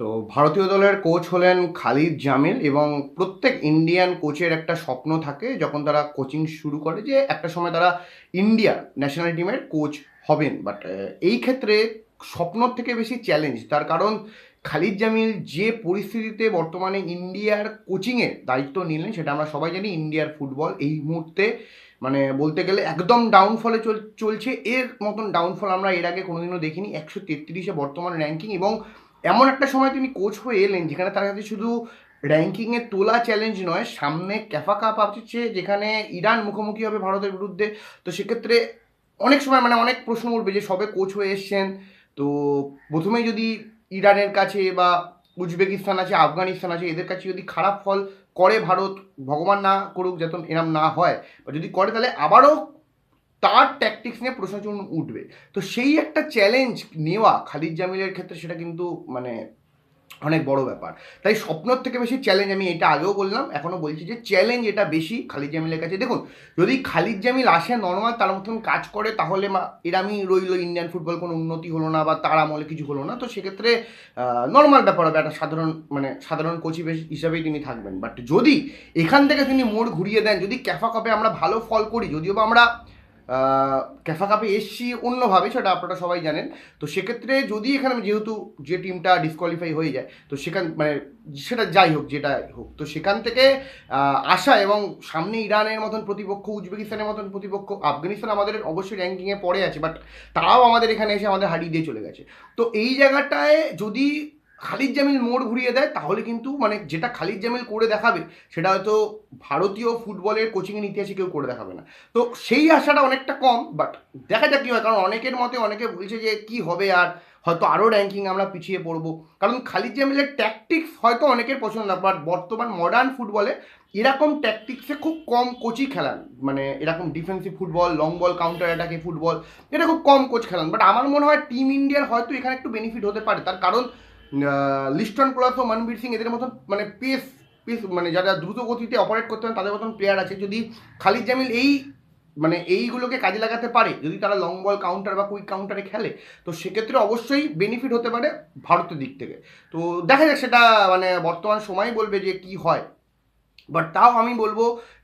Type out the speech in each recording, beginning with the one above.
তো ভারতীয় দলের কোচ হলেন খালিদ জামিল এবং প্রত্যেক ইন্ডিয়ান কোচের একটা স্বপ্ন থাকে যখন তারা কোচিং শুরু করে যে একটা সময় তারা ইন্ডিয়া ন্যাশনাল টিমের কোচ হবেন। বাট এই ক্ষেত্রে স্বপ্নর থেকে বেশি চ্যালেঞ্জ তার কারণ খালিদ জামিল যে পরিস্থিতিতে বর্তমানে ইন্ডিয়ার কোচিংয়ের দায়িত্ব নিলেন সেটা আমরা সবাই জানি ইন্ডিয়ার ফুটবল এই মুহূর্তে মানে বলতে গেলে একদম ডাউনফলে চল, চলছে। এর মতন ডাউনফল আমরা এর আগে কোনোদিনও দেখিনি। একশো তেত্রিশে বর্তমান র্যাঙ্কিং এবং এমন একটা সময় তিনি কোচ হয়ে এলেন, যেখানে তার কাছে শুধু র্যাঙ্কিংয়ে তোলা চ্যালেঞ্জ নয়, সামনে ক্যাফা কাপ আসছে যেখানে ইরান মুখোমুখি হবে ভারতের বিরুদ্ধে। তো সেক্ষেত্রে অনেক সময় মানে অনেক প্রশ্ন উঠবে যে, সবে কোচ হয়ে এসছেন। তো প্রথমেই যদি ইরানের কাছে বা উজবেকিস্তান আছে, আফগানিস্তান আছে, এদের কাছে যদি খারাপ ফল করে ভারত, ভগবান না করুক, যাতে এরম না হয়, বা যদি করে, তাহলে আবারও তার ট্যাকটিক্স নিয়ে প্রশ্ন চিহ্ন উঠবে। তো সেই একটা চ্যালেঞ্জ নেওয়া খালিদ জামিলের ক্ষেত্রে সেটা কিন্তু মানে অনেক বড় ব্যাপার। তাই স্বপ্নর থেকে বেশি চ্যালেঞ্জ আমি এটা আগেও বললাম এখনও বলছি যে চ্যালেঞ্জ এটা বেশি খালিদ জামিলের কাছে। দেখুন, যদি খালিদ জামিল আসে নর্মাল, তার মতন কাজ করে, তাহলে এরামই রইল ইন্ডিয়ান ফুটবল কোনো উন্নতি হলো না বা তার আমলে কিছু হলো না। তো সেক্ষেত্রে নর্মাল ব্যাপার হবে, একটা সাধারণ মানে সাধারণ কোচি হিসাবেই তিনি থাকবেন। বাট যদি এখান থেকে তিনি মোড় ঘুরিয়ে দেন, যদি ক্যাফা কাপে আমরা ভালো ফল করি, যদিও বা আমরা ক্যাফা কাপে এসছি অন্যভাবে, সেটা আপনারা সবাই জানেন। তো সেক্ষেত্রে যদি এখানে যেহেতু যে টিমটা ডিসকোয়ালিফাই হয়ে যায়, তো সেখান মানে সেটা যাই হোক যেটা হোক। তো সেখান থেকে আসা এবং সামনে ইরানের মতন প্রতিপক্ষ, উজবেকিস্তানের মতন প্রতিপক্ষ, আফগানিস্তান আমাদের অবশ্যই র্যাঙ্কিংয়ে পড়ে আছে বাট তারাও আমাদের এখানে এসে আমাদের হারিয়ে দিয়ে চলে গেছে। তো এই জায়গাটায় যদি খালিদ জামিল মোড় ঘুরিয়ে দেয়, তাহলে কিন্তু মানে যেটা খালিদ জামিল করে দেখাবে, সেটা হয়তো ভারতীয় ফুটবলের কোচিংয়ের ইতিহাসে কেউ করে দেখাবে না। তো সেই আশাটা অনেকটা কম বাট দেখা যাক কী হয়, কারণ অনেকের মতে অনেকে বলছে যে কি হবে আর হয়তো আরও র্যাঙ্কিং আমরা পিছিয়ে পড়ব। কারণ খালিদ জামিলের ট্যাকটিক্স হয়তো অনেকের পছন্দ না বাট বর্তমান মডার্ন ফুটবলে এরকম ট্যাকটিক্সে খুব কম কোচই খেলান। মানে এরকম defensive football long ball counter অ্যাটাকে football এটা খুব কম কোচ খেলান। বাট আমার মনে হয় টিম ইন্ডিয়ার হয়তো এখানে একটু বেনিফিট হতে পারে। তার কারণ লিস্টন প্লাস ও মনবীর সিং, এদের মতন মানে পেস পেস মানে যারা দ্রুত গতিতে অপারেট করতে পারেন তাদের মতন প্লেয়ার আছে। যদি খালিদ জামিল এই মানে এইগুলোকে কাজে লাগাতে পারে, যদি তারা লং বল কাউন্টার বা কুইক কাউন্টারে খেলে, তো সেক্ষেত্রে অবশ্যই বেনিফিট হতে পারে ভারতের দিক থেকে। তো দেখা যাক সেটা মানে বর্তমান সময় বলবে যে কি হয়। বাট তাও আমি বলব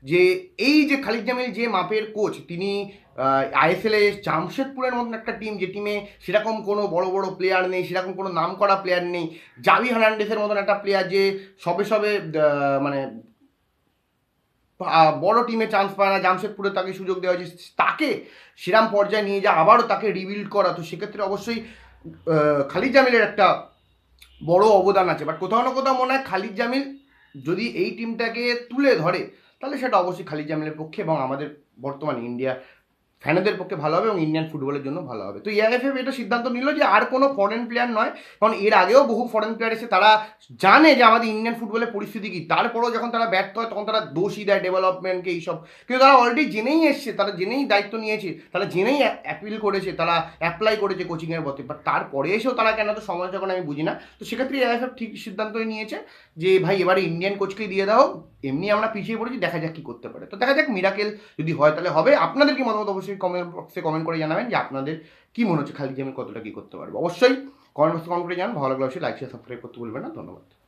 যে, এই যে খালিদ জামিল যে মাপের কোচ তিনি আইএসএল জামশেদপুরের মতন একটা টিম যে টিমে সেরকম কোনো বড় বড় প্লেয়ার নেই, সেরকম কোনো নাম করা প্লেয়ার নেই, জাভি হার্নান্ডেসের মতন একটা প্লেয়ার যে সবে সবে মানে বড় টিমে চান্স পায় না, জামশেদপুরে তাকে সুযোগ দেওয়া হয়েছে, তাকে সেরাম পর্যায়ে নিয়ে যা, আবারও তাকে রিবিল্ড করা, তো সেক্ষেত্রে অবশ্যই খালিদ জামিলের একটা বড় অবদান আছে। বাট কোথাও না কোথাও মনে হয় খালিদ জামিল যদি এই টিমটাকে তুলে ধরে, তাহলে সেটা অবশ্যই খালি জামিলের পক্ষে এবং আমাদের বর্তমান ইন্ডিয়া ফ্যানেদের পক্ষে ভালো হবে এবং ইন্ডিয়ান ফুটবলের জন্য ভালো হবে। তো এআইএফএফ এটা সিদ্ধান্ত নিল যে আর কোনো ফরেন প্লেয়ার নয়, কারণ এর আগেও বহু ফরেন প্লেয়ার এসে তারা জানে যে আমাদের ইন্ডিয়ান ফুটবলের পরিস্থিতি কী। তারপরেও যখন তারা ব্যর্থ হয়, তখন তারা দোষী দেয় ডেভেলপমেন্টকে এইসব। কিন্তু তারা অলরেডি জেনেই এসছে, তারা জেনেই দায়িত্ব নিয়েছে, তারা জেনেই অ্যাপিল করেছে, তারা অ্যাপ্লাই করেছে কোচিংয়ের পথে। বাট তারপরে এসেও তারা কেন তো সময় যখন আমি বুঝি না। তো সেক্ষেত্রে এআইএফএফ ঠিক সিদ্ধান্তই নিয়েছে যে, ভাই, এবারে ইন্ডিয়ান কোচকেই দিয়ে দাও, এমনি আমরা পিছিয়ে পড়েছি, দেখা যাক কী করতে পারে। তো দেখা যাক মিরাকেল যদি হয় তাহলে হবে। আপনাদের কি মতামত অবশ্যই কমেন্ট বক্সে কমেন্ট করে জানাবেন যে আপনাদের কী মনে হচ্ছে খালি আমি কতটা কী করতে পারব। অবশ্যই কমেন্ট বক্সে কমেন্ট করে জানান ভালো লাগলে অবশ্যই লাইক শেয়ার সাবস্ক্রাইব করতে বলবেন না। ধন্যবাদ।